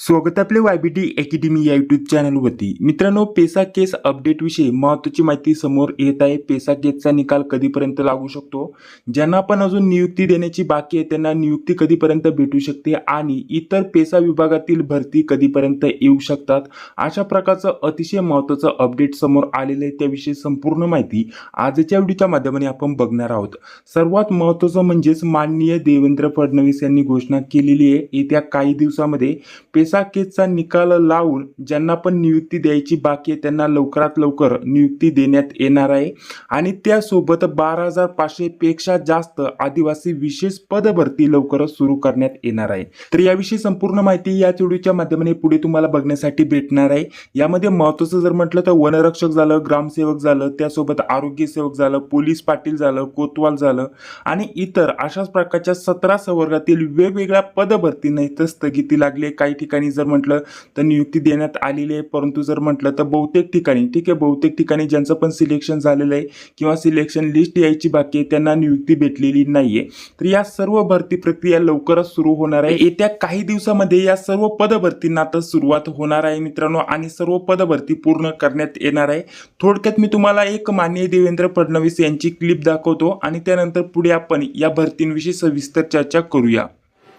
स्वागत आपले Y B YBT academy या युट्यूब चॅनलवरती मित्रांनो पेसा केस अपडेटविषयी महत्त्वाची माहिती समोर येत आहे. पेसा केसचा निकाल कधीपर्यंत लागू शकतो? ज्यांना पण अजून नियुक्ती देण्याची बाकी आहे त्यांना नियुक्ती कधीपर्यंत भेटू शकते आणि इतर पेसा विभागातील भरती कधीपर्यंत येऊ शकतात? अशा प्रकारचं अतिशय महत्त्वाचं अपडेट समोर आलेलं आहे. त्याविषयी संपूर्ण माहिती आजच्या व्हिडिओच्या माध्यमाने आपण बघणार आहोत. सर्वात महत्त्वाचं म्हणजेच माननीय देवेंद्र फडणवीस यांनी घोषणा केलेली आहे. येत्या काही दिवसामध्ये पेसा केसचा निकाल लावून ज्यांना पण नियुक्ती द्यायची बाकी आहे त्यांना लवकरात लवकर नियुक्ती देण्यात येणार आहे. आणि त्यासोबत बारा हजार पाचशे पेक्षा जास्त आदिवासी विशेष पदभरती लवकरच सुरू करण्यात येणार आहे. तर याविषयी संपूर्ण माहिती या व्हिडिओच्या माध्यमाने पुढे तुम्हाला बघण्यासाठी भेटणार आहे. यामध्ये महत्वाचं जर म्हटलं तर वनरक्षक झालं ग्रामसेवक झालं त्यासोबत आरोग्य सेवक झालं पोलीस पाटील झालं कोतवाल झालं आणि इतर अशाच प्रकारच्या सतरा संवर्गातील वेगवेगळ्या पदभरतींना तर स्थगिती लागली आहे. काही ठिकाणी जर म्हटलं तर नियुक्ती देण्यात आलेली आहे. परंतु जर म्हटलं तर बहुतेक ठिकाणी ठीक आहे बहुतेक ठिकाणी ज्यांचं पण सिलेक्शन झालेलं आहे किंवा सिलेक्शन लिस्ट यायची बाकी आहे त्यांना नियुक्ती भेटलेली नाहीये. तर या सर्व भरती प्रक्रिया लवकरच सुरू होणार आहे. येत्या काही दिवसामध्ये या सर्व पदभरतींना आता सुरुवात होणार आहे मित्रांनो आणि सर्व पदभरती पूर्ण करण्यात येणार आहे. थोडक्यात मी तुम्हाला एक माननीय देवेंद्र फडणवीस यांची क्लिप दाखवतो आणि त्यानंतर पुढे आपण या भरतींविषयी सविस्तर चर्चा करूया.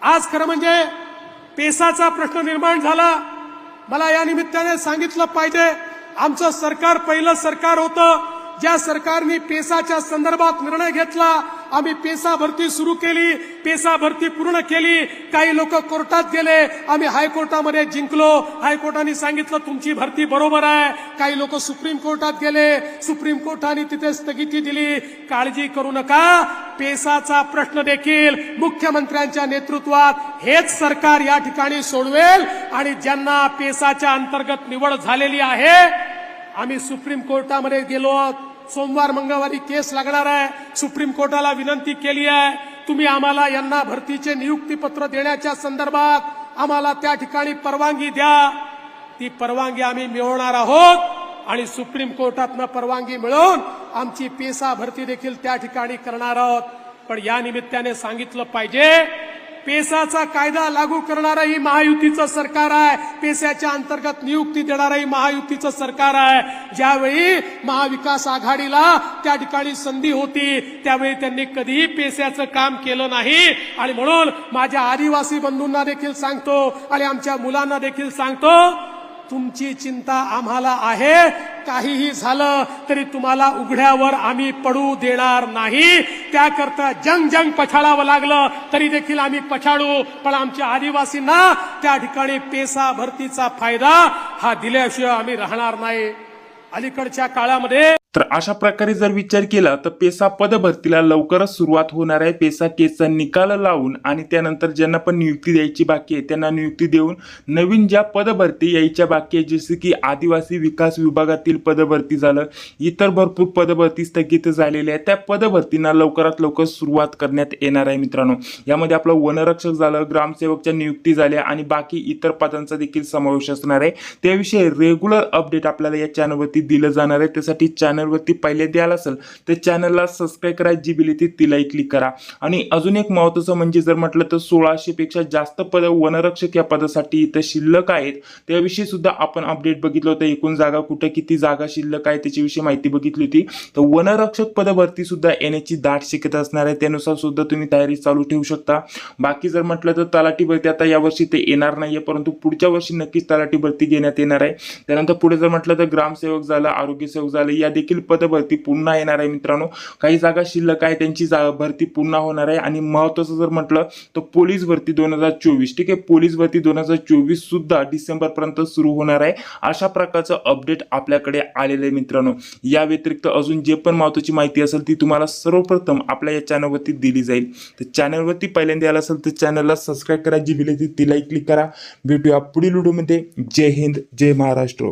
आज खरं म्हणजे पेसाचा प्रश्न निर्माण झाला. मला या निमित्ताने सांगितलं पाहिजे आमचं सरकार पहिलं सरकार होतं. ज्या सरकारने पेसाच्या संदर्भात निर्णय घेतला आम्ही पेसा भरती सुरू केली पेसा भरती पूर्ण केली काही लोक कोर्टात गेले आम्ही हायकोर्टामध्ये जिंकलो. हायकोर्टाने सांगितलं तुमची भरती बरोबर आहे. काही लोक सुप्रीम कोर्टात गेले सुप्रीम कोर्टाने तिथे स्थगिती दिली. काळजी करू नका पेसाचा प्रश्न देखील मुख्यमंत्र्यांच्या नेतृत्वात हेच सरकार या ठिकाणी सोडवेल आणि ज्यांना पेसाच्या अंतर्गत निवड झालेली आहे आम्ही सुप्रीम कोर्टामध्ये गेलो आहोत. सोमवार मंगळवारी केस लागणार आहे. सुप्रीम कोर्टाला विनंती केली आहे. तुम्ही आम्हाला यांना भरतीचे नियुक्तीपत्र देण्याच्या संदर्भात आम्हाला त्या ठिकाणी परवानगी द्या. ती परवानगी आम्ही मिळवणार आहोत आणि सुप्रीम कोर्टातनं परवानगी मिळवून आमची पेसा भरती देखील त्या ठिकाणी करणार आहोत. पण या निमित्ताने सांगितलं पाहिजे पेसाचा कायदा लागू करणारंही महायुतीचं सरकार आहे. पेशाच्या अंतर्गत नियुक्ती देणारंही महायुतीचं सरकार आहे. ज्यावेळी महाविकास आघाडीला त्या ठिकाणी संधी होती त्यावेळी त्यांनी कधीही पेशाचं काम केलं नाही. आणि म्हणून माझ्या आदिवासी बंधूंना देखील सांगतो आणि आमच्या मुलांना देखील सांगतो तुमची चिंता आम्हाला आहे. काहीही झालं तरी तुम्हाला उघड्यावर आम्ही पडू देणार नाही. त्याकरता जंग जंग पछाडावं लागलं तरी देखील आम्ही पछाडू. पण आमच्या आदिवासींना त्या ठिकाणी पेसा भरतीचा फायदा हा दिल्याशिवाय आम्ही राहणार नाही. अलीकडच्या काळामध्ये तर अशा प्रकारे जर विचार केला तर पेसा पदभरतीला लवकरच सुरुवात होणार आहे. पेसा केसचा निकाल लावून आणि त्यानंतर ज्यांना पण नियुक्ती द्यायची बाकी आहे त्यांना नियुक्ती देऊन नवीन ज्या पदभरती यायच्या बाकी आहे जसे की आदिवासी विकास विभागातील पदभरती झालं इतर भरपूर पदभरती स्थगित झालेल्या आहेत. त्या पदभरतींना लवकरात लवकर सुरुवात करण्यात येणार आहे मित्रांनो. यामध्ये आपलं वनरक्षक झालं ग्रामसेवकच्या नियुक्ती झाल्या आणि बाकी इतर पदांचा देखील समावेश असणार आहे. त्याविषयी रेग्युलर अपडेट आपल्याला या चॅनलवरती दिलं जाणार आहे. त्यासाठी चॅनलवरती पहिल्यांदा आला असेल तर चॅनलला सबस्क्राईब करा जी बिल येते तिलाही क्लिक करा. आणि अजून एक महत्त्वाचं म्हणजे जर म्हटलं तर सोळाशे पेक्षा जास्त पद वनरक्षक या पदासाठी इथं शिल्लक आहेत. त्याविषयी सुद्धा आपण अपडेट बघितलं होतं. एकूण जागा कुठं किती जागा शिल्लक आहे त्याच्याविषयी माहिती बघितली होती. तर वनरक्षक पदभरती सुद्धा येण्याची दाट शक्यता असणार आहे. त्यानुसार सुद्धा तुम्ही तयारी चालू ठेवू शकता. बाकी जर म्हटलं तर तलाठी भरती आता यावर्षी ते येणार नाहीये परंतु पुढच्या वर्षी नक्कीच तलाठी भरती घेण्यात येणार आहे. त्यानंतर पुढे जर म्हटलं तर ग्रामसेवक झालं आरोग्य सेवक झालं या देखील पदभरती पुन्हा येणार आहे मित्रांनो. काही जागा शिल्लक आहे त्यांची जा भरती पुन्हा होणार आहे. आणि महत्वाचं जर म्हटलं तर पोलीस भरती दोन हजार चोवीस. ठीक आहे? पोलीस भरती दोन हजार चोवीस सुद्धा डिसेंबर पर्यंत सुरू होणार आहे. अशा प्रकारचं अपडेट आपल्याकडे आलेलं आहे मित्रांनो. या व्यतिरिक्त अजून जे पण महत्वाची माहिती असेल ती तुम्हाला सर्वप्रथम आपल्या या चॅनलवरती दिली जाईल. तर चॅनलवरती पहिल्यांदा आला असेल तर चॅनलला सबस्क्राईब करा जी बिल तिलाही क्लिक करा. भेटूया पुढील व्हिडिओमध्ये जय हिंद जय महाराष्ट्र.